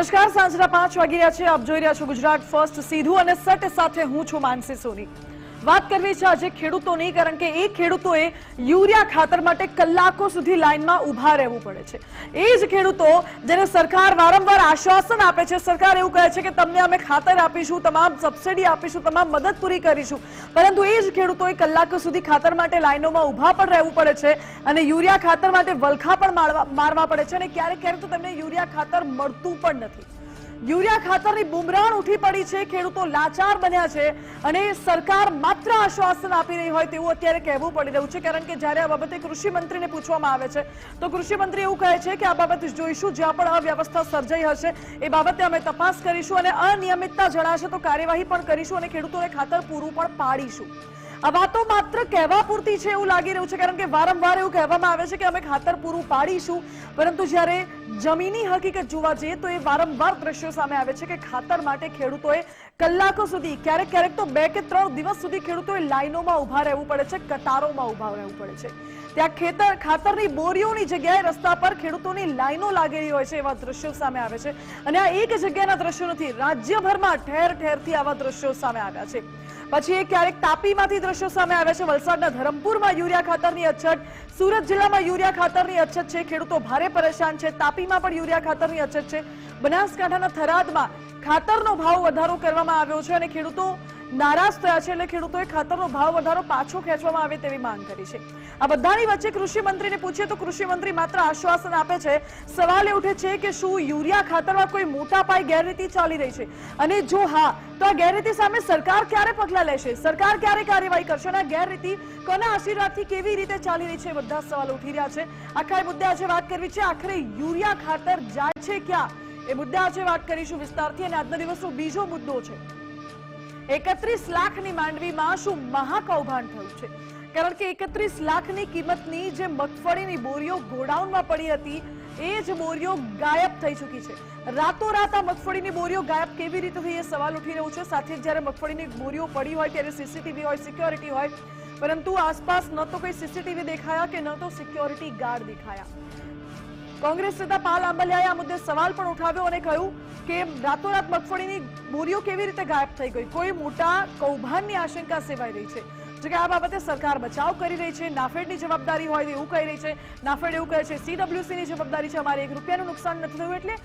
નમસ્કાર, સાંજના પાંચ વાગી રહ્યા છે. આપ જોઈ રહ્યા છો ગુજરાત ફર્સ્ટ. સીધું અને સટ સાથે હું છું માનસી સોની. વાત કરવી છે આજે ખેડૂતોની, કારણ કે એ ખેડૂતોએ યુરિયા ખાતર માટે કલાકો સુધી લાઇનમાં ઊભા રહેવું પડે છે. એ જ ખેડૂતો જેને સરકાર વારંવાર આશ્વાસન આપે છે, સરકાર એવું કહે છે કે તમને અમે ખાતર આપીશું, તમામ સબસિડી આપીશું, તમામ મદદ પૂરી કરીશું. પરંતુ એ જ ખેડૂતોએ કલાકો સુધી ખાતર માટે લાઇનોમાં ઊભા પણ રહેવું પડે છે અને યુરિયા ખાતર માટે વલખા પણ મારવા મારવા પડે છે અને ક્યારેક ક્યારેક તો તેમને યુરિયા ખાતર મળતું પણ નથી. યુરિયા ખાતરની બુમરાણ ઉઠી પડી છે, ખેડૂતો લાચાર બન્યા છે અને સરકાર માત્ર આશ્વાસન આપી રહી હોય તેવું અત્યારે કહેવું પડી રહ્યું છે, કારણ કે જ્યારે આ બાબતે કૃષિ મંત્રીને પૂછવામાં આવે છે, તો કૃષિ મંત્રી એવું કહે છે કે આ બાબત જોઈશું, જ્યાં પણ અવ્યવસ્થા સર્જાઈ હશે, એ બાબતે અમે તપાસ કરીશું અને અનિયમિતતા જણાશે તો કાર્યવાહી પણ કરીશું અને ખેડૂતોને ખાતર પૂરું પણ પાડીશું. આ વાતો માત્ર કહેવા પૂરતી છે એવું લાગી રહ્યું છે, કારણ કે વારંવાર એવું કહેવામાં આવે છે કે અમે ખાતર પૂરું પાડીશું, પરંતુ જ્યારે જમીની હકીકત જોવા જઈએ તો એ વારંવાર દ્રશ્યો સામે આવે છે કે ખાતર માટે ખેડૂતોએ કલાકો સુધી, ક્યારેક ક્યારેક તો બે કે ત્રણ દિવસ સુધી ખેડૂતોએ લાઈનોમાં ઊભા રહેવું પડે છે, કતારોમાં ઊભા રહેવું પડે છે. ત્યાં ખેતર, ખાતરની બોરીઓની જગ્યાએ રસ્તા પર ખેડૂતોની લાઈનો લાગેલી હોય છે એવા દ્રશ્યો સામે આવે છે. અને આ એક જગ્યાના દ્રશ્યો નથી, રાજ્યભરમાં ઠેર ઠેરથી આવા દ્રશ્યો સામે આવ્યા છે. પછી એ ક્યારેક તાપીમાંથી દ્રશ્યો સામે આવે છે, વલસાડના ધરમપુરમાં યુરિયા ખાતરની અછત, સુરત જિલ્લામાં યુરિયા ખાતરની અછત છે, ખેડૂતો ભારે પરેશાન છે તાપીમાં પણ યુરિયા ખાતરની અછત છે. બનાસકાંઠાના થરાદમાં ખાતરનો ભાવ વધારો કરવામાં આવ્યો છે અને ખેડૂતો નારાજ થયા છે એટલે ખેડૂતોએ ખાતરનો ભાવ વધારો પાછો ખેંચવામાં આવે તેવી માંગ કરી છે. આ બધાની વચ્ચે કૃષિ મંત્રીને પૂછીએ તો કૃષિ મંત્રી માત્ર આશ્વાસન આપે છે. સવાલ એ ઉઠે છે કે શું યુરિયા ખાતરમાં કોઈ મોટા પાયે ગેરરીતિ ચાલી રહી છે? અને જો હા, તો આ ગેરરીતિ સામે સરકાર ક્યારે પગલાં લેશે? સરકાર ક્યારે કાર્યવાહી કરશે? અને આ ગેરરીતિ કોના આશીર્વાદથી કેવી રીતે ચાલી રહી છે? બધા સવાલ ઉઠી રહ્યા છે. આખા એ મુદ્દે આજે વાત કરવી છે. આખરે યુરિયા ખાતર જાય છે ક્યાં? એ મુદ્દે આજે વાત કરીશું વિસ્તારથી. અને આજના દિવસનો બીજો મુદ્દો છે. એકત્રીસ લાખની માંડવીમાં શું મહાકૌભાંડ થયું છે? કારણ કે એકત્રીસ લાખની કિંમતની જે મગફળીની બોરીઓ ગોડાઉનમાં પડી હતી, એ જ બોરીઓ ગાયબ થઈ ચૂકી છે. રાતોરાત આ મગફળીની બોરીઓ ગાયબ કેવી રીતે થઈ એ સવાલ ઉઠી રહ્યો છે. સાથે જ્યારે મગફળીની બોરીઓ પડી હોય ત્યારે સીસીટીવી હોય, સિક્યોરિટી હોય, પરંતુ આસપાસ ન તો કોઈ સીસીટીવી દેખાયા કે ન તો સિક્યોરિટી ગાર્ડ દેખાયા. કોંગ્રેસ નેતા પાલ આંબલિયાએ આ મુદ્દે સવાલ પણ ઉઠાવ્યો અને કહ્યું કે રાતોરાત મગફળીની બોરીઓ કેવી રીતે ગાયબ થઈ ગઈ? કોઈ મોટા કૌભાંડની આશંકા સેવાઈ રહી છે. જોકે આ બાબતે સરકાર બચાવ કરી રહી છે, નાફેડની જવાબદારી હોય એવું કહી રહી છે. નાફેડ એવું કહે છે સીડબ્લ્યુસીની જવાબદારી છે, અમારે એક રૂપિયાનું નુકસાન નથી થયું એટલે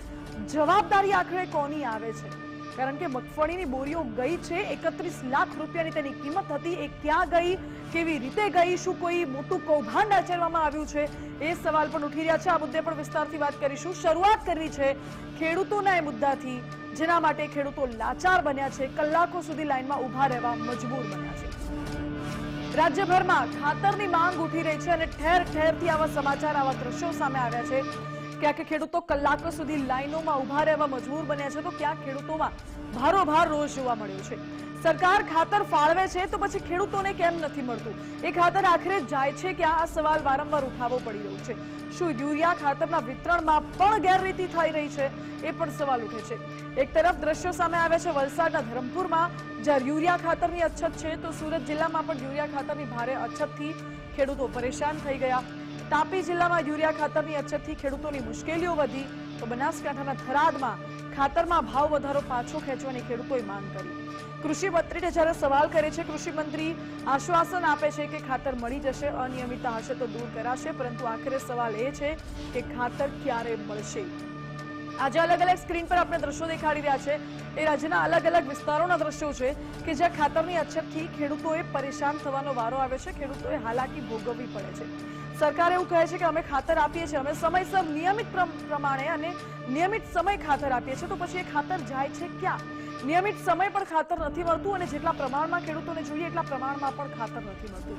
જવાબદારી આખરે કોની આવે છે? કારણ કે મગફળીની બોરીઓ ગઈ છે, એકત્રીસ લાખ રૂપિયાની તેની કિંમત હતી, એ ક્યાં ગઈ? કેવી રીતે ગઈ શું કોઈ મોટું કૌભાંડ આચરવામાં આવ્યું છે? એ સવાલ પણ ઉઠી રહ્યા છે. આ મુદ્દે પણ વિસ્તારથી વાત કરીશું. શરૂઆત કરવી છે ખેડૂતોના એ મુદ્દાથી, જેના માટે ખેડૂતો લાચાર બન્યા છે. કલાકો સુધી લાઇનમાં ઊભા રહેવા મજબૂર બન્યા છે. રાજ્યભરમાં ખાતરની માંગ ઉઠી રહી છે અને ઠેર ઠેરથી આવા સમાચાર, આવા દ્રશ્યો સામે આવ્યા છે. ક્યાંક ખેડૂતો કલાકો સુધી લાઈનોમાં ઊભા રહેવા મજબૂર બન્યા છે, તો ક્યાંક ખેડૂતોમાં ભારોભાર રોષ જોવા મળ્યો છે? સરકાર ખાતર ફાળવે છે, તો પછી ખેડૂતોને કેમ નથી મળતું? એ ખાતર આખરે જાય છે કે આ સવાલ વારંવાર ઉઠાવવો પડી રહ્યો છે? શું યુરિયા ખાતરના વિતરણમાં પણ ગેરરીતિ થઈ રહી છે? એ પણ સવાલ ઉઠે છે. એક તરફ દ્રશ્યો સામે આવે છે, વલસાડના ધરમપુરમાં, જ્યાં યુરિયા ખાતરની અછત છે, તો સુરત જિલ્લામાં પણ યુરિયા ખાતરની ભારે અછતથી ખેડૂતો પરેશાન થઈ ગયા. તાપી જિલ્લામાં યુરિયા ખાતરની અછતથી ખેડૂતોની મુશ્કેલીઓ વધી તો બનાસકાંઠાના થરાદમાં ખાતરમાં ભાવ વધારો પાછો ખેંચવાની ખેડૂતોએ માંગ કરી. કૃષિ મંત્રીને જ્યારે સવાલ કરે છે, કૃષિ મંત્રી આશ્વાસન આપે છે કે ખાતર મળી જશે, અનિયમિતતા હશે તો દૂર કરાશે, પરંતુ આખરે સવાલ એ છે કે ખાતર ક્યારે મળશે? આજે અલગ અલગ સ્ક્રીન પર આપણે દ્રશ્યો દેખાડી રહ્યા છે. એ રાજ્યના અલગ અલગ વિસ્તારોના દ્રશ્યો છે કે જ્યાં ખાતરની અછતથી ખેડૂતોએ પરેશાન થવાનો વારો આવે છે. ખેડૂતોએ હાલાકી ભોગવવી પડે છે. સરકાર એવું કહે છે કે અમે ખાતર આપીએ છીએ. અમે સમયસર નિયમિત પ્રમાણે અને નિયમિત સમય ખાતર આપીએ છીએ. તો પછી એ ખાતર જાય છે ક્યાં? નિયમિત સમય પણ ખાતર નથી મળતું અને જેટલા પ્રમાણમાં ખેડૂતોને જોઈએ એટલા પ્રમાણમાં પણ ખાતર નથી મળતું.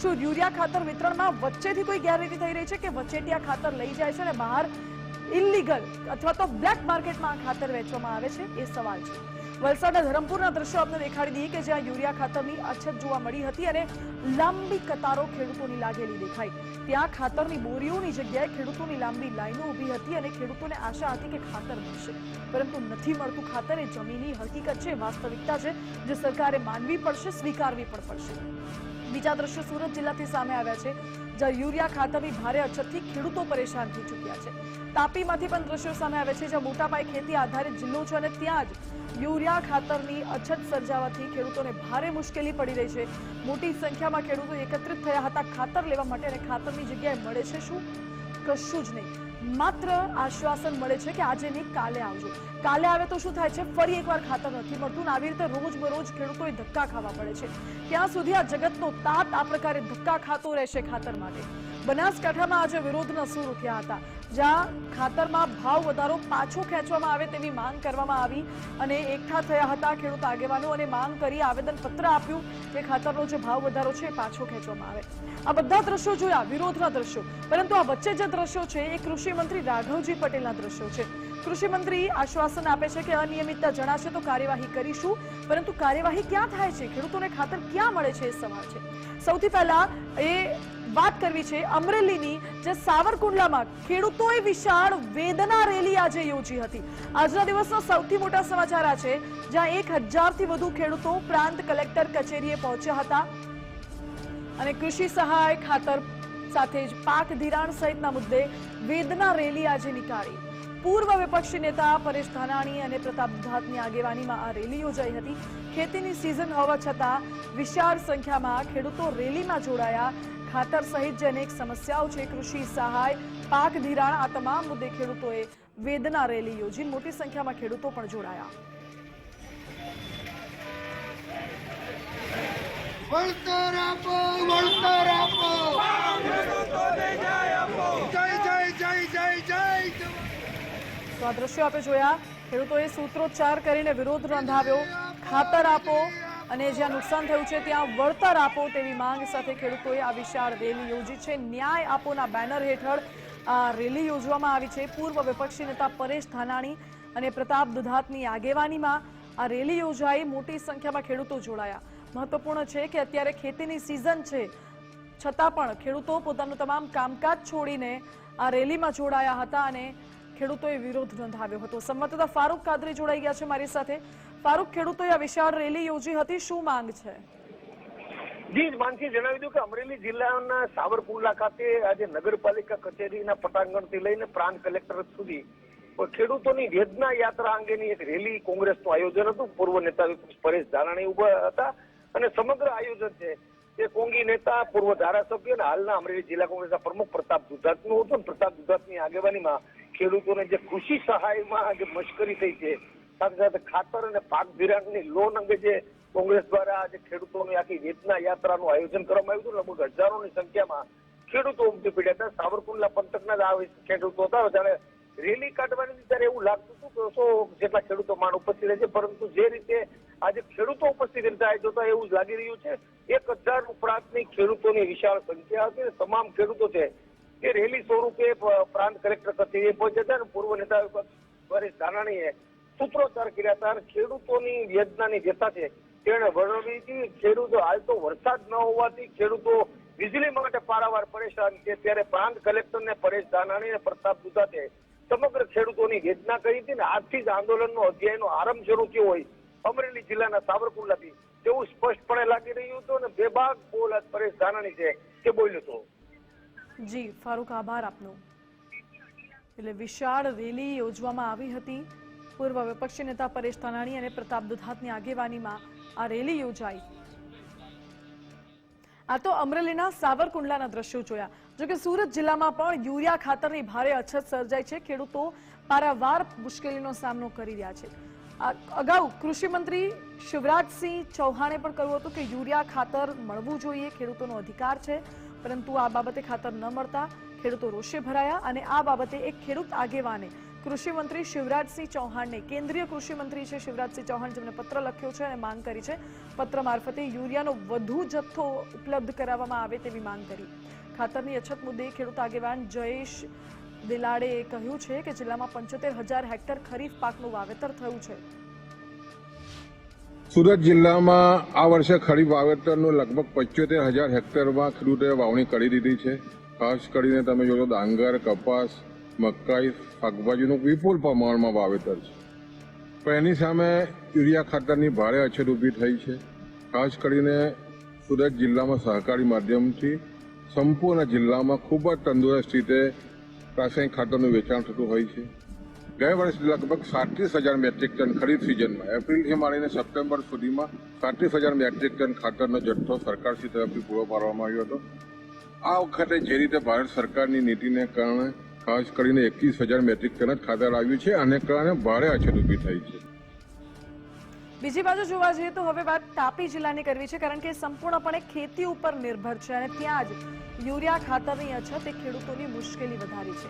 શું યુરિયા ખાતર વિતરણમાં વચ્ચેથી કોઈ ગેરરીતિ થઈ રહી છે કે વચ્ચેથી આ ખાતર લઈ જાય છે અને બહાર ઇલીગલ અથવા તો બ્લેક માર્કેટમાં આ ખાતર વેચવામાં આવે છે? એ સવાલ છે. વલસાડના ધરમપુરના દ્રશ્યો આપને દેખાડી દઈએ કે જ્યાં યુરિયા ખાતરની અછત જોવા મળી હતી અને લાંબી કતારો ખેડૂતોની લાગેલી દેખાઈ. ત્યાં ખાતરની બોરીઓની જગ્યાએ ખેડૂતોની લાંબી લાઈનો ઊભી હતી અને ખેડૂતોને આશા હતી કે ખાતર મળશે. પરંતુ નથી મળતું ખાતર એ જમીની હકીકત છે, વાસ્તવિકતા છે, જે સરકારે માનવી પડશે, સ્વીકારવી પણ પડશે. બીજા દ્રશ્યો સુરત જિલ્લાથી સામે આવ્યા છે. જ્યાં યુરિયા ખાતરની ભારે અછતથી ખેડૂતો પરેશાન થઈ ચૂક્યા છે. તાપીમાંથી પણ દ્રશ્યો સામે આવે છે, જ્યાં મોટા પાયે ખેતી આધારિત જિલ્લો છે અને ત્યાં જ યુરિયા ખાતરની અછત સર્જાવાથી ખેડૂતોને ભારે મુશ્કેલી પડી રહી છે. મોટી સંખ્યામાં ખેડૂતો એકત્રિત થયા હતા ખાતર લેવા માટે અને ખાતરની જગ્યાએ મળે છે શું? કશું જ નહીં. માત્ર આશ્વાસન મળે છે કે આજે નહીં કાલે આવજો. કાલે આવે તો શું થાય છે? ફરી એકવાર ખાતર નથી મળતું ને આવી રીતે રોજ બરોજ ખેડૂતોએ ધક્કા ખાવા પડે છે. ત્યાં સુધી આ જગતનો તાત આ પ્રકારે ધક્કા ખાતો રહેશે ખાતર માટે. બનાસકાંઠામાં આજે વિરોધના સૂર ઉઠ્યા હતા, જ્યાં ખાતરમાં ભાવ વધારો પાછો ખેંચવામાં આવે તેવી માંગ કરવામાં આવી અને એકઠા થયા હતા ખેડૂત આગેવાનો અને માંગ કરી આવેદનપત્ર આપ્યું કે ખાતરનો જે ભાવ વધારો છે પાછો ખેંચવામાં આવે. આ બધા દ્રશ્યો જોયા, વિરોધના દ્રશ્યો. પરંતુ આ વચ્ચે જે દ્રશ્યો છે, એ કૃષિ મંત્રી રાઘવજી પટેલના દ્રશ્યો છે. કૃષિ મંત્રી આશ્વાસન આપે છે કે અનિયમિતતા જણાશે તો કાર્યવાહી કરીશું. પરંતુ કાર્યવાહી ક્યાં થાય છે? ખેડૂતોને ખાતર ક્યાં મળે છે એ સવાલ છે. સૌથી પહેલા એ વાત કરવી છે અમરેલીની, જે સાવરકુંડલામાં ખેડૂતોએ વિશાળ વેદના રેલી આજે યોજી હતી. આજના દિવસનો સૌથી મોટા સમાચાર આ છે, જ્યાં એક હજારથી વધુ ખેડૂતો પ્રાંત કલેક્ટર કચેરીએ પહોંચ્યા હતા. અને કૃષિ સહાય ખાતર સાથે જ પાક ધિરાણ સહિતના મુદ્દે વેદના રેલી આજે નીકાળી. પૂર્વ વિપક્ષી નેતા પરેશ ધાનાણી અને પ્રતાપ દુધાતની આગેવાનીમાં આ રેલી યોજાઈ હતી. ખેતીની સિઝન હોવા છતાં વિશાળ સંખ્યામાં ખેડૂતો રેલીમાં જોડાયા. ખાતર સહિત જે અનેક સમસ્યાઓ છે, કૃષિ સહાય, પાક ધિરાણ, આ તમામ મુદ્દે ખેડૂતોએ વેદના રેલી યોજી. મોટી સંખ્યામાં ખેડૂતો પણ જોડાયા. વળતર આપો વળતર આપો. તો આ દ્રશ્યો આપણે જોયા. ખેડૂતોએ સૂત્રોચ્ચાર કરીને વિરોધ નોંધાવ્યો. ખાતર આપો અને જ્યાં નુકસાન થયું છે, ત્યાં વળતર આપો તેવી માંગ સાથે ખેડૂતોએ આ વિશાળ રેલી યોજી છે. ન્યાય આપોના બેનર હેઠળ આ રેલી યોજવામાં આવી છે. પૂર્વ વિપક્ષી નેતા પરેશ ધાનાણી અને પ્રતાપ દુધાતની આગેવાનીમાં આ રેલી યોજાઈ. મોટી સંખ્યામાં ખેડૂતો જોડાયા. મહત્વપૂર્ણ છે કે અત્યારે ખેતીની સિઝન છે. છતાં પણ ખેડૂતો પોતાનું તમામ કામકાજ છોડીને આ રેલીમાં જોડાયા હતા અને ખેડૂતોએ વિરોધ નોંધાવ્યો હતો. સંવાદદાતા ફારૂક કાદરી જોડાઈ ગયા છે મારી સાથે. ફારૂક, ખેડૂતોએ આ વિશાળ રેલી યોજી હતી. શું માંગ છે? જી માનસી જણાવી દઉં કે અમરેલી જિલ્લાના સાવરકુંડલા ખાતે આજે નગરપાલિકા કચેરીના પટાંગણથી લઈને પ્રાંત કલેક્ટર સુધી ખેડૂતોની વેદના યાત્રા અંગેની એક રેલી કોંગ્રેસનું આયોજન હતું. પૂર્વ નેતા પરેશ ધારાણી ઊભા હતા અને સમગ્ર આયોજન છે. એ કોંગી નેતા, પૂર્વ ધારાસભ્ય અને હાલના અમરેલી જિલ્લા કોંગ્રેસના પ્રમુખ પ્રતાપ દુધાતનું હતું. અને પ્રતાપ દુધાતની આગેવાનીમાં ખેડૂતોને જે કૃષિ સહાયમાં જે મશ્કરી થઈ છે, સાથે સાથે ખાતર અને પાક ધિરાણની લોન અંગે જે કોંગ્રેસ દ્વારા આજે ખેડૂતોની આખી વેતના યાત્રાનું આયોજન કરવામાં આવ્યું હતું. લગભગ હજારોની સંખ્યામાં ખેડૂતો ઉમટી પડ્યા હતા. સાવરકુંડલા પંથકના જ આ ખેડૂતો હતા. જ્યારે રેલી કાઢવાની ત્યારે એવું લાગતું હતું કે સો જેટલા ખેડૂતો માન ઉપસ્થિત રહે છે. પરંતુ જે રીતે આજે ખેડૂતો ઉપસ્થિત રહેતા જોતા એવું જ લાગી રહ્યું છે, એક હજાર ઉપરાંતની ખેડૂતોની વિશાળ સંખ્યા હતી તમામ ખેડૂતો છે, એ રેલી સ્વરૂપે પ્રાંત કલેક્ટર કચેરીએ પહોંચ્યા હતા અને પૂર્વ નેતા પરેશ ધાનાણીએ સૂત્રોચ્ચાર કર્યા હતા ખેડૂતોની વેદનાની વ્યથા છે તેણે વર્ણવી હતી, ખેડૂતો હાલ તો વરસાદ ન હોવાથી ખેડૂતો વીજળી માટે પારાવાર પરેશાન છે. ત્યારે પ્રાંત કલેક્ટરને પરેશ ધાનાણી અને પ્રતાપ દુધાતે સમગ્ર ખેડૂતોની વેદના કરી હતી ને આજથી જ આંદોલનનો અધ્યાયનો આરંભ શરૂ થયો હોય અમરેલી જિલ્લાના સાવરકુંડલાથી તેવું સ્પષ્ટપણે લાગી રહ્યું હતું અને બેબાક બોલ પરેશ ધાનાણી છે તે બોલ્યો હતો જી, ફારૂક, આભાર આપનો. એટલે વિશાળ રેલી યોજવામાં આવી હતી. પૂર્વ વિપક્ષી નેતા પરેશ ધાનાણી અને પ્રતાપ દુધાતની આગેવાનીમાં આ રેલી યોજાઈ. આ તો અમરેલીના સાવરકુંડલાના દ્રશ્યો જોયા. જોકે સુરત જિલ્લામાં પણ યુરિયા ખાતરની ભારે અછત સર્જાઈ છે. ખેડૂતો પારાવાર મુશ્કેલીનો સામનો કરી રહ્યા છે. અગાઉ કૃષિ મંત્રી શિવરાજસિંહ ચૌહાણે પણ કહ્યું હતું કે યુરિયા ખાતર મળવું જોઈએ, ખેડૂતોનો અધિકાર છે. પરંતુ આ બાબતે ખાતર ન મળતા ખેડૂતો રોષે ભરાયા અને આ બાબતે એક ખેડૂત આગેવાને કૃષિ મંત્રી શિવરાજસિંહ ચૌહાણને કેન્દ્રીય કૃષિ મંત્રી છે શિવરાજસિંહ ચૌહાણ જેમને પત્ર લખ્યો છે અને માંગ કરી છે. પત્ર મારફતે યુરિયાનો વધુ જથ્થો ઉપલબ્ધ કરાવવામાં આવે તેવી માંગ કરી. ખાતરની અછત મુદ્દે ખેડૂત આગેવાન જયેશ દિલાડેએ કહ્યું છે કે જિલ્લામાં પંચોતેર હજાર હેક્ટર ખરીફ પાકનું વાવેતર થયું છે. સુરત જિલ્લામાં આ વર્ષે ખરીફ વાવેતરનું લગભગ પંચોતેર હજાર હેક્ટરમાં ખેડૂતોએ વાવણી કરી દીધી છે. ખાસ કરીને તમે જોશો ડાંગર, કપાસ, મકાઈ, શાકભાજીનું વિપુલ પ્રમાણમાં વાવેતર છે. પણ એની સામે યુરિયા ખાતરની ભારે અછત ઊભી થઈ છે. ખાસ કરીને સુરત જિલ્લામાં સહકારી માધ્યમથી સંપૂર્ણ જિલ્લામાં ખૂબ જ તંદુરસ્ત રીતે રાસાયણિક ખાતરનું વેચાણ થતું હોય છે. ગયા વર્ષે લગભગ સાડત્રીસ હજાર મેટ્રિક ટન ખરીદ સિઝનમાં, એપ્રિલથી માંડીને સપ્ટેમ્બર સુધીમાં સાડત્રીસ હજાર મેટ્રિક ટન ખાતરનો જથ્થો સરકારશ્રી તરફથી પૂરો પાડવામાં આવ્યો હતો. આ વખતે જે રીતે ભારત સરકારની નીતિને કારણે ખાસ કરીને એકવીસ હજાર મેટ્રિક ટન જ ખાતર આવ્યું છે અને કારણે ભારે અછત ઊભી થઈ છે. બીજી બાજુ જોવા જઈએ તો હવે વાત તાપી જિલ્લાની કરવી છે, કારણ કે સંપૂર્ણપણે ખેતી ઉપર નિર્ભર છે અને ત્યાં જ યુરિયા ખાતરની અછત એ ખેડૂતોની મુશ્કેલી વધારી છે.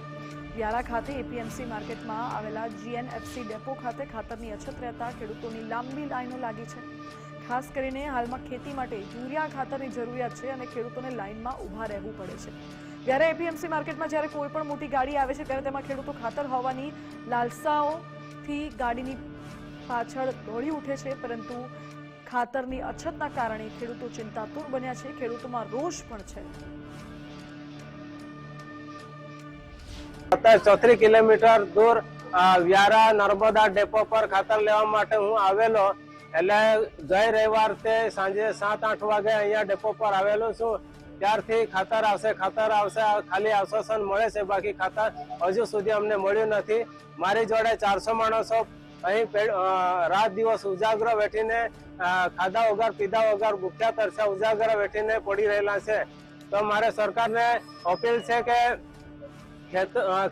વ્યારા ખાતે એપીએમસી માર્કેટમાં આવેલા જીએનએફસી ડેપો ખાતે ખાતરની અછત રહેતા ખેડૂતોની લાંબી લાઈનો લાગી છે. ખાસ કરીને હાલમાં ખેતી માટે યુરિયા ખાતરની જરૂરિયાત છે અને ખેડૂતોને લાઈનમાં ઊભા રહેવું પડે છે. જ્યારે એપીએમસી માર્કેટમાં જ્યારે કોઈ પણ મોટી ગાડી આવે છે, ત્યારે તેમાં ખેડૂતો ખાતર હોવાની લાલસાઓથી ગાડીની પાછળ દોડી ઉઠે છે, પરંતુ ખાતરની અછતના કારણે ખેડૂતો ચિંતાતુર બન્યા છે. ખેડૂતોમાં રોષ પણ છે. સત્તર ચોત્રીસ કિલોમીટર દૂર વ્યારા નર્મદા ડેપો પર ખાતર લેવા માટે હું આવેલો. એટલે ગઈ રવિવાર તે સાંજે સાત, આઠ વાગે અહીંયા ડેપો પર આવેલો છું. ત્યારથી ખાતર આવશે ખાતર આવશે, ખાલી આશ્વાસન મળે છે. બાકી ખાતર હજુ સુધી અમને મળ્યું નથી. મારી જોડે ચારસો માણસો અહીં રાત દિવસ ઉજાગરો બેઠીને ખાધા વગર, પીધા વગર ભૂખ્યા તરસ્યા ઉજાગરા બેઠીને પડી રહેલા છે. તો મારે સરકારને અપીલ છે કે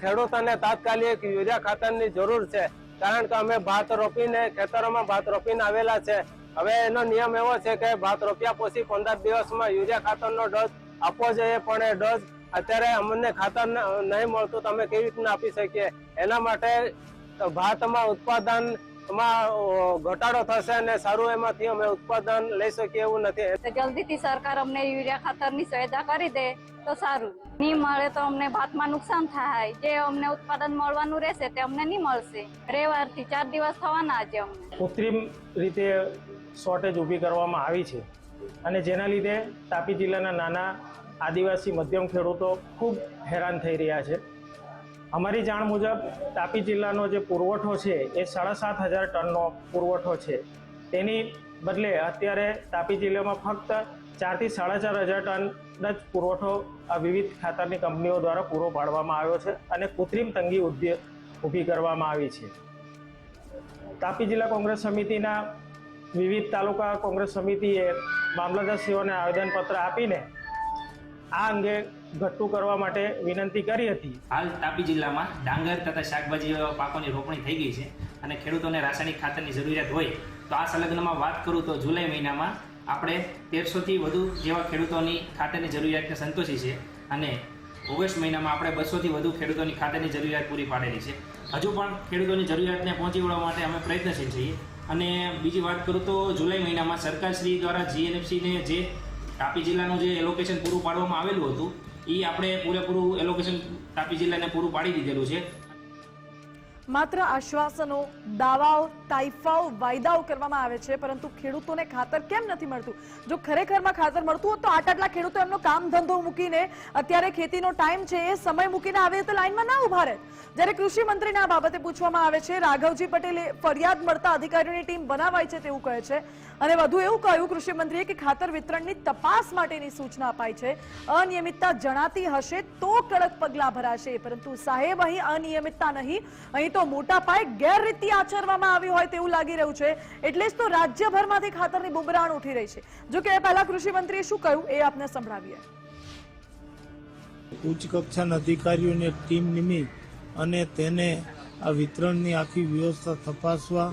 ખેડૂતોને તાત્કાલિક યુરિયા ખાતરની જરૂર છે. કારણ કે અમે ભાત રોપીને, ખેતરોમાં ભાત રોપીને આવેલા છે. હવે એનો નિયમ એવો છે કે ભાત રોપ્યા પછી પંદર દિવસમાં યુરિયા ખાતરનો ડોઝ આપવો જોઈએ, પણ એ ડોઝ અત્યારે અમને ખાતર નહીં મળતું. તો અમે કેવી રીતના આપી શકીએ? એના માટે ભાતમાં ઉત્પાદનમાં માં ઘટાડો થશે અને સારું એમાંથી અમે ઉત્પાદન લઈ શકીએ એવું નથી. જલ્દીથી સરકાર અમને યુરિયા ખાતરની સુવિધા કરી દે તો સારું. નહીં મળે તો અમને ભાતમાં નુકસાન થાય. જે અમને ઉત્પાદન મળવાનું રહેશે તે અમને નહીં મળશે. રવિવારથી ચાર દિવસ થવાના છે અમને. કૃત્રિમ રીતે શોર્ટેજ ઊભી કરવામાં આવી છે. અને જેના લીધે તાપી જિલ્લાના નાના આદિવાસી મધ્યમ ખેડૂતો ખૂબ હેરાન થઈ રહ્યા છે. અમારી જાણ મુજબ તાપી જિલ્લાનો જે પુરવઠો છે એ સાડા સાત હજાર ટનનો પુરવઠો છે. તેની બદલે અત્યારે તાપી જિલ્લામાં ફક્ત ચારથી સાડા ચાર હજાર ટન જ પુરવઠો આ વિવિધ ખાતરની કંપનીઓ દ્વારા પૂરો પાડવામાં આવ્યો છે અને કૃત્રિમ તંગી ઉદ્યોગ ઊભી કરવામાં આવી છે. તાપી જિલ્લા કોંગ્રેસ સમિતિના વિવિધ તાલુકા કોંગ્રેસ સમિતિએ મામલતદારશ્રીઓને આવેદનપત્ર આપીને આ અંગે ઘટ્ટું કરવા માટે વિનંતી કરી હતી. હાલ તાપી જિલ્લામાં ડાંગર તથા શાકભાજી જેવા પાકોની રોપણી થઈ ગઈ છે અને ખેડૂતોને રાસાયણિક ખાતરની જરૂરિયાત હોય તો આ સંલગ્નમાં વાત કરું તો જુલાઈ મહિનામાં આપણે તેરસોથી વધુ જેવા ખેડૂતોની ખાતરની જરૂરિયાતને સંતોષી છે અને ઓગસ્ટ મહિનામાં આપણે બસોથી વધુ ખેડૂતોની ખાતરની જરૂરિયાત પૂરી પાડેલી છે. હજુ પણ ખેડૂતોની જરૂરિયાતને પહોંચી વળવા માટે અમે પ્રયત્નશીલ છીએ. અને બીજી વાત કરું તો જુલાઈ મહિનામાં સરકારશ્રી દ્વારા જીએનએફસીને જે તાપી જિલ્લાનું જે એલોકેશન પૂરું પાડવામાં આવેલું હતું એ આપણે પૂરેપૂરું એલોકેશન તાપી જિલ્લાને પૂરું પાડી દીધેલું છે. માત્ર આશ્વાસનો, દાવાઓ, તાઇફાઓ, વાયદાઓ કરવામાં આવે છે, પરંતુ ખેડૂતોને ખાતર કેમ નથી મળતું? જો ખરેખરમાં ખાતર મળતું હોત તો આટ આટલા ખેડૂતો એમનો કામ ધંધો મૂકીને અત્યારે ખેતીનો ટાઈમ છે, એ સમય મૂકીને આવે રીતે લાઈનમાં ના ઊભા રહે. જ્યારે કૃષિ મંત્રીને આ બાબતે પૂછવામાં આવે છે, રાઘવજી પટેલે ફરિયાદ મળતા અધિકારીઓની ટીમ બનાવાય છે તેવું કહે છે. અને વધુ એવું કહ્યું, કૃષિ મંત્રીએ કે ખાતર વિતરણની તપાસ માટેની સૂચના અપાઈ છે. અનિયમિતતા જણાતી હશે તો કડક પગલાં ભરાશે, પરંતુ સાહેબ, અહીં અનિયમિતતા નહીં. અહીં તો મોટા પાયે ગેરરીતિ આચરવામાં આવી હોય તેવું લાગી રહ્યું છે. એટલે જ તો રાજ્યભરમાંથી ખાતરની બુમરાણ ઉઠી રહી છે. જો કે પહેલા કૃષિ મંત્રીએ શું કહ્યું, એ આપને સંભળાવીએ. ઉચ્ચ કક્ષાના અધિકારીઓની ટીમ નિમી અને તેને આ વિતરણની આખી વ્યવસ્થા તપાસવા,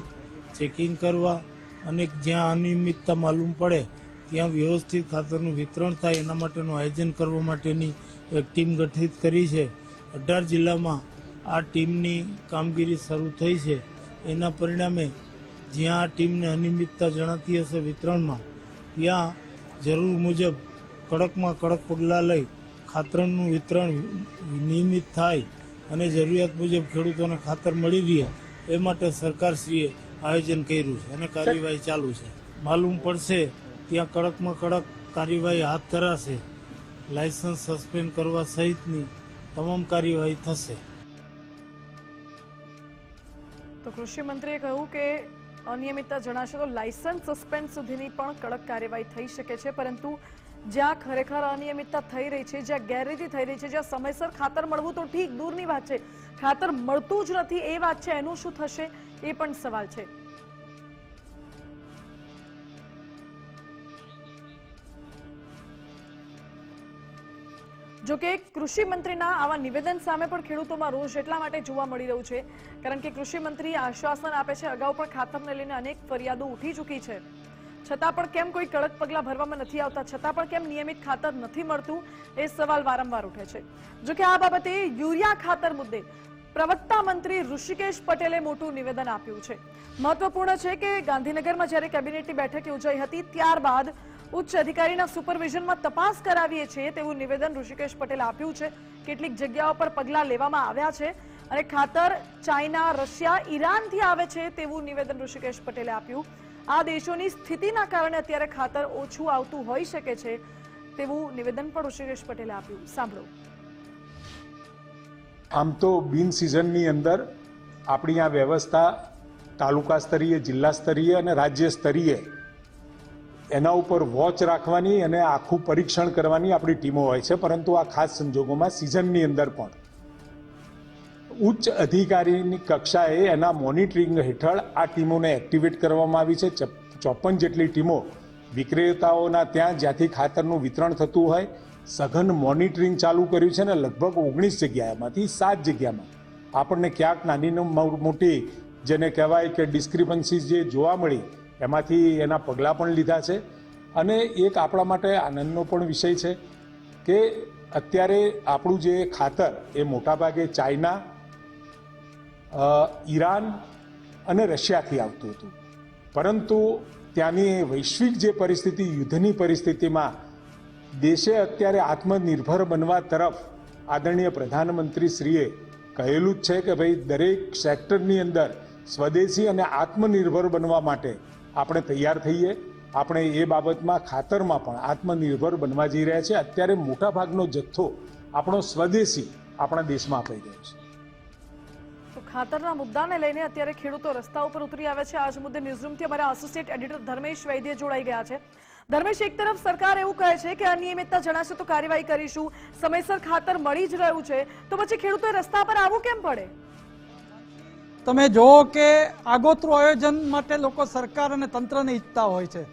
ચેકિંગ કરવા અને જ્યાં અનિયમિતતા માલુમ પડે, ત્યાં વ્યવસ્થિત ખાતરનું વિતરણ થાય એના માટેનું આયોજન કરવા માટેની એક ટીમ ગઠિત કરી છે. અઢાર જિલ્લામાં આ ટીમની કામગીરી શરૂ થઈ છે. એના પરિણામે જ્યાં આ ટીમને અનિયમિતતા જણાતી હશે વિતરણમાં, ત્યાં જરૂર મુજબ કડકમાં કડક પગલાં લઈ ખાતરનું વિતરણ નિયમિત થાય અને જરૂરિયાત મુજબ ખેડૂતોને ખાતર મળી રહે એ માટે સરકારશ્રીએ આયોજન કર્યું છે અને કાર્યવાહી ચાલુ છે. માલુમ પડશે ત્યાં કડકમાં કડક કાર્યવાહી હાથ ધરાશે. લાયસન્સ સસ્પેન્ડ કરવા સહિતની તમામ કાર્યવાહી થશે. તો કૃષિ મંત્રીએ કહ્યું કે અનિયમિતતા જણાશે તો લાયસન્સ સસ્પેન્ડ સુધીની પણ કડક કાર્યવાહી થઈ શકે છે, પરંતુ જ્યાં ખરેખર અનિયમિતતા થઈ રહી છે, જ્યાં ગેરરીતિ થઈ રહી છે, જ્યાં સમયસર ખાતર મળવું તો ઠીક, દૂરની વાત છે. ખાતર મળતું જ નથી, એ વાત છે, એનું શું થશે? એ પણ સવાલ છે. જો કે કૃષિ મંત્રીના આવા નિવેદન સામે પણ ખેડૂતોમાં રોષ એટલા માટે જોવા મળી રહ્યું છે, કારણ કે કૃષિ મંત્રી આશ્વાસન આપે છે, અગાઉ પણ ખાતરને લઈને અનેક ફરિયાદો ઉઠી ચૂકી છે. છતાં પણ કેમ કોઈ કડક પગલાં ભરવામાં નથી આવતા? છતાં પણ કેમ નિયમિત ખાતર નથી મળતું? એ સવાલ વારંવાર ઉઠે છે. જો કે આ બાબતે યુરિયા ખાતર મુદ્દે પ્રવક્તા મંત્રી ઋષિકેશ પટેલે મોટું નિવેદન આપ્યું છે. મહત્વપૂર્ણ છે કે ગાંધીનગરમાં જ્યારે કેબિનેટની બેઠક યોજાઈ હતી, ત્યારબાદ ઉચ્ચ અધિકારીના સુપરવિઝનમાં તપાસ કરાવીએ છીએ તેવું નિવેદન ઋષિકેશ પટેલે આપ્યું છે. કેટલીક જગ્યાઓ પર પગલાં લેવામાં આવ્યા છે અને ખાતર ચાઇના, રશિયા, ઈરાનથી આવે છે તેવું નિવેદન ઋષિકેશ પટેલે આપ્યું. આ દેશોની સ્થિતિના કારણે અત્યારે ખાતર ઓછું આવતું હોઈ શકે છે તેવું નિવેદન પણ ઋષિકેશ પટેલે આપ્યું. સાંભળો. આમ તો બિન સિઝનની અંદર આપણી આ વ્યવસ્થા તાલુકા સ્તરીય, જિલ્લા સ્તરીય અને રાજ્ય સ્તરીય એના ઉપર વોચ રાખવાની અને આખું પરીક્ષણ કરવાની આપણી ટીમો હોય છે, પરંતુ આ ખાસ સંજોગોમાં સિઝનની અંદર પણ. ઉચ્ચ અધિકારીની કક્ષાએ એના મોનિટરિંગ હેઠળ આ ટીમોને એક્ટિવેટ કરવામાં આવી છે. ચોપન જેટલી ટીમો વિક્રેતાઓના ત્યાં જ્યાંથી ખાતરનું વિતરણ થતું હોય, સઘન મોનિટરિંગ ચાલુ કર્યું છે ને લગભગ ઓગણીસ જગ્યામાંથી સાત જગ્યામાં. આપણને ક્યાંક નાની મોટી જેને કહેવાય કે ડિસ્ક્રિપન્સી જે જોવા મળી, એમાંથી એના પગલાં પણ લીધા છે. અને એક આપણા માટે આનંદનો પણ વિષય છે કે અત્યારે આપણું જે ખાતર એ મોટાભાગે ચાઇના ઈરાન અને રશિયાથી આવતું હતું. પરંતુ ત્યાંની વૈશ્વિક જે પરિસ્થિતિ, યુદ્ધની પરિસ્થિતિમાં દેશે અત્યારે આત્મનિર્ભર બનવા તરફ આદરણીય પ્રધાનમંત્રી શ્રીએ કહેલું જ છે કે ભાઈ, દરેક સેક્ટરની અંદર સ્વદેશી અને આત્મનિર્ભર બનવા માટે આપણે તૈયાર થઈએ. આપણે એ બાબતમાં ખાતરમાં પણ આત્મનિર્ભર બનવા જઈ રહ્યા છે. અત્યારે મોટાભાગનો જથ્થો આપણો સ્વદેશી આપણા દેશમાં અપાઈ રહ્યો છે. ખાતરના મુદ્દાને લઈને અત્યારે ખેડૂતો રસ્તા ઉપર ઉતરી આવ્યા છે. આજ મુદ્દે ન્યૂઝરૂમથી અમારા એસોસિએટ એડિટર ધર્મેશ વૈદ્ય જોડાઈ ગયા છે. ધર્મેશ, એક તરફ સરકાર એવું કહે છે કે અનિયમિતતા જણાશે તો કાર્યવાહી કરીશું, સમયસર ખાતર મળી જ રહ્યું છે. તો પછી ખેડૂતો રસ્તા પર આવવું કેમ પડે? તમે જુઓ કે આગોતરું આયોજન માટે લોકો સરકાર અને તંત્રને ઈચ્છતા હોય છે.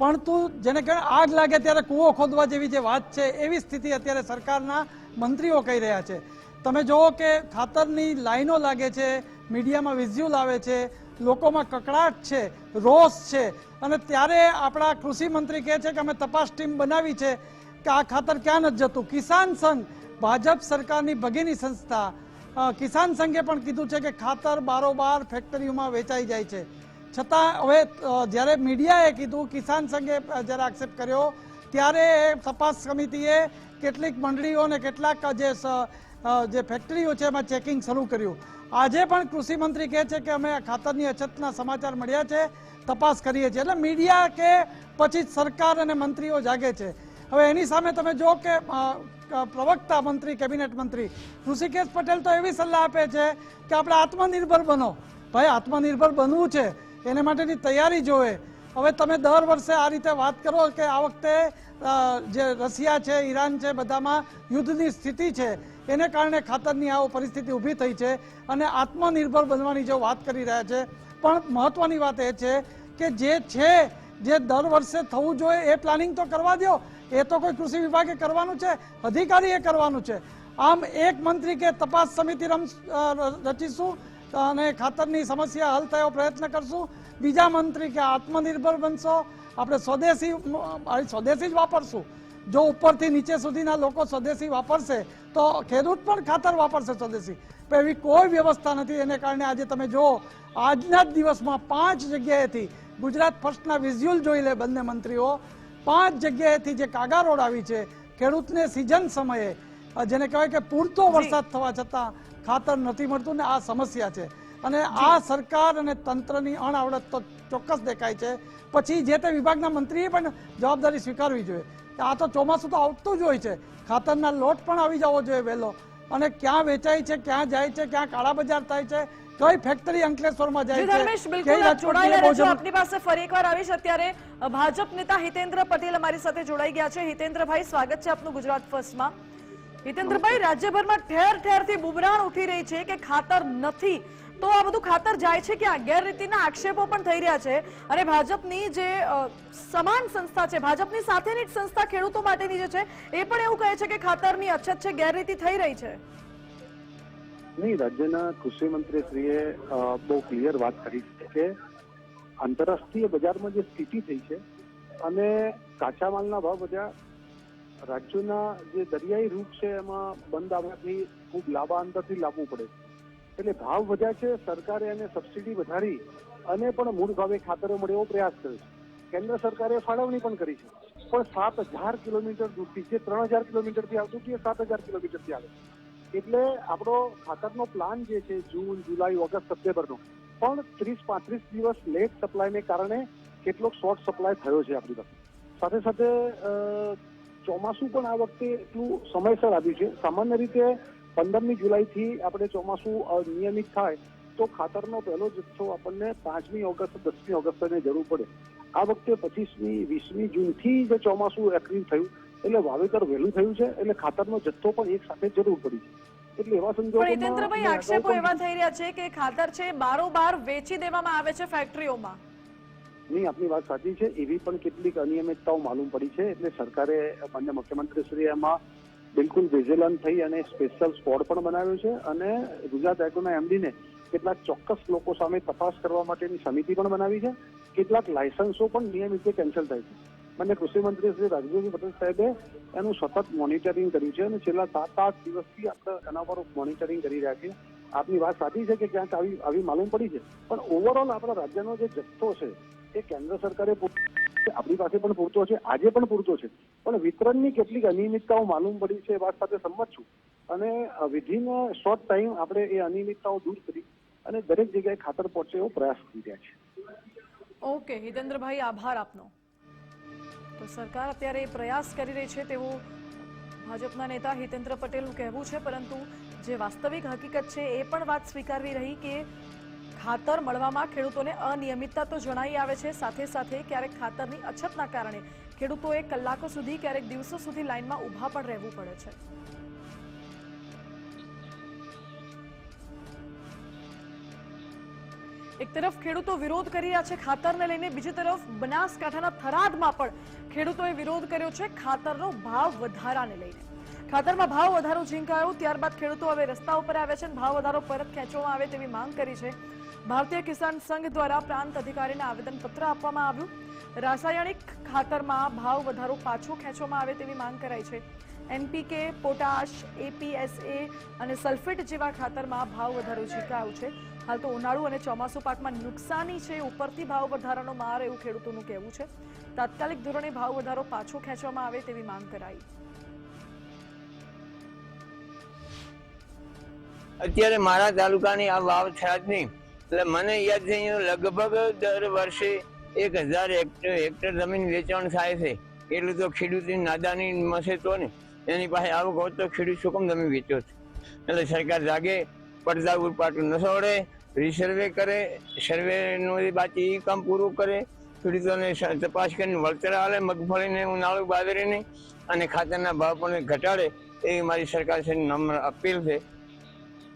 પણ તું જેને કહે આગ લાગે ત્યારે કૂવો ખોદવા જેવી જે વાત છે, એવી સ્થિતિ અત્યારે સરકારના મંત્રીઓ કહી રહ્યા છે. તમે જુઓ કે ખાતરની લાઈનો લાગે છે, મીડિયામાં વિઝ્યુઅલ આવે છે, લોકોમાં કકડાટ છે, રોષ છે. અને ત્યારે આપણા કૃષિ મંત્રી કહે છે કે અમે તપાસ ટીમ બનાવી છે કે આ ખાતર ક્યાં નથી જતું. કિસાન સંઘ, ભાજપ સરકારની ભગીની સંસ્થા કિસાન સંઘે પણ કીધું છે કે ખાતર બારોબાર ફેક્ટરીઓમાં વેચાઈ જાય છે. છતાં હવે જ્યારે મીડિયાએ કીધું, કિસાન સંઘે જ્યારે આક્ષેપ કર્યો, ત્યારે તપાસ સમિતિએ કેટલીક મંડળીઓને કેટલાક જે જે ફેક્ટરીઓ છે એમાં ચેકિંગ શરૂ કર્યું. આજે પણ કૃષિ મંત્રી કહે છે કે અમે ખાતરની અછતના સમાચાર મળ્યા છે, તપાસ કરીએ છીએ. એટલે મીડિયા કે પછી સરકાર અને મંત્રીઓ જાગે છે. હવે એની સામે તમે જો કે, પ્રવક્તા મંત્રી, કેબિનેટ મંત્રી, ઋષિકેશ પટેલ તો એવી સલાહ આપે છે કે આપણે આત્મનિર્ભર બનો. ભાઈ, આત્મનિર્ભર બનવું છે. એને માટેની તૈયારી જોવે. હવે તમે દર વર્ષે આ રીતે વાત કરો કે આ વખતે જે રશિયા છે, ઈરાન છે, બધામાં યુદ્ધની સ્થિતિ છે, એને કારણે ખાતરની આવો પરિસ્થિતિ ઊભી થઈ છે અને આત્મનિર્ભર બનવાની જો વાત કરી રહ્યા છે, પણ મહત્વની વાત એ છે કે જે છે, જે દર વર્ષે થવું જોઈએ એ પ્લાનિંગ તો કરવા દો. એ તો કોઈ કૃષિ વિભાગે કરવાનું છે, અધિકારીએ કરવાનું છે. આમ એક મંત્રી કે તપાસ સમિતિ રમ રચીશું અને ખાતરની સમસ્યા હલ થયો પ્રયત્ન કરશું. બીજા મંત્રી કે આત્મનિર્ભર બનશો. આપણે સ્વદેશી સ્વદેશી જ વાપરશું. જો ઉપરથી નીચે સુધીના લોકો સ્વદેશી વાપરશે તો ખેડૂત પણ ખાતર વાપરશે સ્વદેશી. પણ એવી કોઈ વ્યવસ્થા નથી. એને કારણે આજે તમે જુઓ આજના જ દિવસમાં પાંચ જગ્યાએથી ગુજરાત ફર્સ્ટના વિઝ્યુઅલ જોઈ લે બંને મંત્રીઓ. પાંચ જગ્યાએથી જે કાગા રોડ આવી છે ખેડૂતને સિઝન સમયે જેને કહેવાય કે પૂરતો વરસાદ થવા છતાં ખાતર નથી મળતું ને આ સમસ્યા છે. અને આ સરકાર અને તંત્રની અણઆવડત તો ચોક્કસ દેખાય છે. પછી જે તે વિભાગના મંત્રીએ પણ જવાબદારી સ્વીકારવી જોઈએ. કે આ તો ચોમાસું તો આવતું જ હોય છે. ખાતરના લોટ પણ આવી જવો જોઈએ વહેલો. અને ક્યાં વેચાય છે ક્યાં જાય છે ક્યાં કાળા બજાર થાય છે કઈ ફેક્ટરી અંકલેશ્વરમાં જાય ધર્મેશ બિલકુલ જોડાયેલા રહેજો આપની પાસે ફરી એકવાર આવીશ. અત્યારે ભાજપ નેતા હિતેન્દ્ર પટેલ અમારી સાથે જોડાઈ ગયા છે. હિતેન્દ્રભાઈ સ્વાગત છે આપનું ગુજરાત ફર્સ્ટમાં. હિતેન્દ્રભાઈ, રાજ્યભરમાં ઠેર ઠેરથી બુમરાણ ઉઠી રહી છે કે ખાતર નથી. તો આ બધું ખાતર જાય છે ક્યાં? ગેરરીતિના આક્ષેપો પણ થઈ રહ્યા છે. અને ભાજપની જે સમાન સંસ્થા છે, ભાજપની સાથેની જ સંસ્થા ખેડૂતો માટેની જે છે, એ પણ એવું કહે છે કે ખાતરની અછત છે, ગેરરીતિ થઈ રહી છે. નહીં, રાજ્યના કૃષિ મંત્રીશ્રીએ બહુ ક્લિયર વાત કરી છે કે આંતરરાષ્ટ્રીય બજારમાં જે સ્થિતિ થઈ છે અને કાચા માલના ભાવ વધ્યા રાજ્યોના જે દરિયાઈ રૂટ છે એમાં બંધ આવવાથી ખૂબ લાંબા અંતરથી લાવવું પડે એટલે ભાવ વધ્યા છે, સરકારે એને સબસિડી વધારી અને પણ મૂળ ભાવે ખાતરો મળે એવો પ્રયાસ કર્યો છે. કેન્દ્ર સરકારે ફાળવણી પણ કરી છે. પણ સાત હજાર કિલોમીટર દૂરથી, જે ત્રણ હજાર કિલોમીટરથી આવતું હતું, એ સાત હજાર કિલોમીટરથી આવે એટલે આપણો ખાતરનો પ્લાન જે છે, જૂન, જુલાઈ, ઓગસ્ટ, સપ્ટેમ્બરનો, પણ ત્રીસ, પાંત્રીસ દિવસ લેટ સપ્લાયને કારણે કેટલોક શોર્ટ સપ્લાય થયો છે આપણી પાસે. સાથે સાથે ચોમાસું પણ આ વખતે એટલું સમયસર આવ્યું છે. સામાન્ય રીતે પંદરમી જુલાઈથી આપણે ચોમાસું નિયમિત થાય તો ખાતરનો પહેલો જથ્થો આપણને પાંચમી ઓગસ્ટ દસમી ઓગસ્ટને જરૂર પડે. આ વખતે પચીસમી વીસમી જૂનથી જે ચોમાસું એક્ટિવ થયું. એટલે વાવેતર વહેલું થયું છે એટલે ખાતરનો જથ્થો પણ એક સાથે જરૂર પડી છે. એટલે એવા સંજોગોમાં આક્ષેપો એવા થઈ રહ્યા છે કે ખાતર છે બારોબાર વેચી દેવામાં આવે છે ફેક્ટરીઓમાં નહીં આપની વાત સાચી છે. એવી પણ કેટલીક અનિયમિતતાઓ માલુમ પડી છે. એટલે સરકારે માન્ય મુખ્યમંત્રીશ્રી એમાં બિલકુલ વિજિલન્ટ થઈ અને સ્પેશિયલ સ્કોડ પણ બનાવ્યો છે અને ગુજરાત એગ્રોના એમડીને કેટલાક ચોક્કસ લોકો સામે તપાસ કરવા માટેની સમિતિ પણ બનાવી છે. કેટલાક લાયસન્સો પણ નિયમિત કેન્સલ થાય છે. મને કૃષિમંત્રી શ્રી રાજુભાઈ પટેલ સાહેબે એનું સતત મોનિટરિંગ કર્યું છે અને છેલ્લા સાત આઠ દિવસથી આપણે એના પર મોનિટરિંગ કરી રહ્યા છીએ. આપની વાત સાચી છે કે ક્યાંક આવી આવી માલુમ પડી છે. પણ ઓવરઓલ આપણા રાજ્યનો જે જથ્થો છે એ કેન્દ્ર સરકારે આપણી પાસે પણ પૂરતો છે, આજે પણ પૂરતો છે. પણ વિતરણની કેટલીક અનિયમિતતાઓ માલુમ પડી છે એ વાત સાથે સંમત છું. અને વિધિન શોર્ટ ટાઈમ આપણે એ અનિયમિતતાઓ દૂર કરી અને દરેક જગ્યાએ ખાતર પહોંચે એવો પ્રયાસ કરી રહ્યા છે ઓકે, હિતેન્દ્રભાઈ, આભાર આપનો. તો સરકાર અત્યારે પ્રયાસ કરી રહી છે તેવું ભાજપના નેતા હિતેન્દ્ર પટેલનું કહેવું છે, પરંતુ જે વાસ્તવિક હકીકત છે એ પણ વાત સ્વીકારવી રહી કે ખાતર મળવામાં ખેડૂતોને અનિયમિતતા તો જણાઈ આવે છે, સાથે સાથે ક્યારેક ખાતરની અછતના કારણે ખેડૂતોએ કલાકો સુધી ક્યારેક દિવસો સુધી લાઇનમાં ઊભા પણ રહેવું પડે છે. એક તરફ ખેડૂતો વિરોધ કરી રહ્યા છે ખાતરને લઈને, બીજી તરફ બનાસકાંઠાના થરાદમાં પણ ખેડૂતોએ વિરોધ કર્યો છે ખાતરનો ભાવ વધારાને લઈને. ખાતરમાં ભાવ વધારો ઝીંકાયો, ત્યારબાદ ખેડૂતો હવે રસ્તા ઉપર આવ્યા છે ભાવ વધારો પરત ખેંચવામાં આવે તેવી માંગ કરી છે. ભારતીય કિસાન સંઘ દ્વારા પ્રાંત અધિકારીને આવેદનપત્ર આપવામાં આવ્યું. રાસાયણિક ખાતરમાં ભાવ વધારો પાછો ખેંચવામાં આવે તેવી માંગ કરાઈ છે. એનપીકે, પોટાશ, એપીએસએ અને સલ્ફેટ જેવા ખાતરમાં ભાવ વધારો ઝીકાયો છે. હાલ તો ઉનાળુ અને ચોમાસુ પાકમાં નુકસાની છે, ઉપરથી ભાવ વધારાનો માર એવું ખેડૂતોનું કહેવું છે. તાત્કાલિક ધોરણે ભાવ વધારો પાછો ખેંચવામાં આવે તેવી માંગ કરાઈ. અત્યારે મારા તાલુકાની આ વાવ થયા જ નહીં. એટલે મને યાદ છે લગભગ દર વર્ષે એક હજાર હેક્ટર જમીન વેચાણ થાય છે. એટલું તો ખેડૂતની નાદાની મસે તો ને. એની પાસે આવક હોત તો ખેડૂત શું કેમ તમે વેચો છો એટલે સરકાર જાગે પડદા પાટું ન સોડે રિસર્વે કરે સર્વેનું બાકી એ કામ પૂરું કરે. ખેડૂતોને તપાસ કરીને વળતર આવે મગફળીને ઉનાળું બાદરીને, અને ખાતરના ભાવ પણ ઘટાડે, એવી મારી સરકાર છે નમ્ર અપીલ છે.